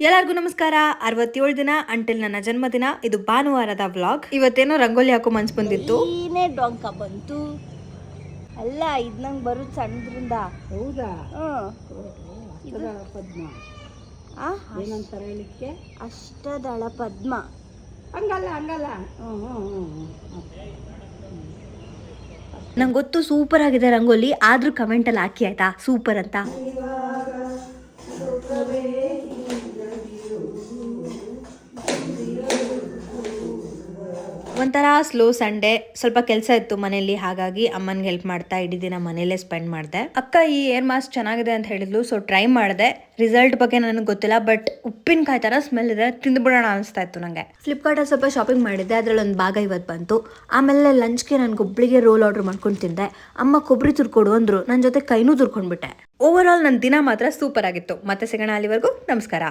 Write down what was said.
ಎಲ್ಲರಿಗೂ ನಮಸ್ಕಾರ. ಅರವತ್ತೇಳು ದಿನ ಅಂಟಿಲ್ ನನ್ನ ಜನ್ಮದಿನ. ಇದು ಭಾನುವಾರದ ವ್ಲಾಗ್ ಇವತ್ತೇನೋ ರಂಗೋಲಿ ಹಾಕೋ ಮನ್ಸು ಬಂದಿತ್ತು. ಏನೇ ಡೊಂಕ ಬಂತು. ಅಲ್ಲ ಇದು ನಂಗೆ ಬರೋದು ಸಣ್ಣದ್ರಿಂದ. ಹೌದಾ? ಹ್ಞೂ. ಪದ್ಮ. ಆ, ಏನಂತಾರೆ ಹೇಳಿಕ್ಕೆ ಅಷ್ಟದಳ ಪದ್ಮ. ಹಂಗಲ್ಲ ಹಂಗಲ್ಲ. ಹ್ಞೂ ಹ್ಞೂ ಹ್ಞೂ ಹ್ಞೂ. ನಂಗೆ ಗೊತ್ತು ಸೂಪರ್ ಆಗಿದೆ ರಂಗೋಲಿ. ಆದ್ರೂ ಕಮೆಂಟ್ ಅಲ್ಲಿ ಹಾಕಿ ಆಯ್ತಾ? ಸೂಪರ್ ಅಂತ. ಒಂಥರ ಸ್ಲೋ ಸಂಡೇ ಸ್ವಲ್ಪ ಕೆಲಸ ಇತ್ತು ಮನೆಯಲ್ಲಿ ಹಾಗಾಗಿ ಅಮ್ಮನ್ಗೆ ಹೆಲ್ಪ್ ಮಾಡ್ತಾ ಇಡೀ ದಿನ ಮನೇಲೇ ಸ್ಪೆಂಡ್ ಮಾಡಿದೆ. ಅಕ್ಕ ಈ ಏರ್ ಮಾಸ್ಕ್ ಚೆನ್ನಾಗಿದೆ ಅಂತ ಹೇಳಿದ್ಲು ಸೊ ಟ್ರೈ ಮಾಡಿದೆ. ರಿಸಲ್ಟ್ ಬಗ್ಗೆ ನನಗೆ ಗೊತ್ತಿಲ್ಲ ಬಟ್ ಉಪ್ಪಿನಕಾಯಿ ಥರ ಸ್ಮೆಲ್ ಇದೆ ತಿಂದ್ಬಿಡೋಣ ಅನಿಸ್ತಾ ಇತ್ತು ನನಗೆ ಫ್ಲಿಪ್ಕಾರ್ಟಲ್ಲಿ ಸ್ವಲ್ಪ ಶಾಪಿಂಗ್ ಮಾಡಿದ್ದೆ ಅದರಲ್ಲಿ ಒಂದು ಭಾಗ ಇವತ್ತು ಬಂತು. ಆಮೇಲೆ ಲಂಚ್ಗೆ ನಾನು ಕೊಬ್ಬಳಿಗೆ ರೋಲ್ ಆರ್ಡರ್ ಮಾಡ್ಕೊಂಡು ತಿಂದೆ. ಅಮ್ಮ ಕೊಬ್ಬರಿ ತುರ್ಕೊಡು ಅಂದ್ರು ನನ್ನ ಜೊತೆ ಕೈನೂ ತುರ್ಕೊಂಡ್ಬಿಟ್ಟೆ. ಓವರ್ ಆಲ್ ನನ್ನ ದಿನ ಮಾತ್ರ ಸೂಪರ್ ಆಗಿತ್ತು. ಮತ್ತೆ ಸಿಗೋಣ ಅಲ್ಲಿವರೆಗೂ ನಮಸ್ಕಾರ.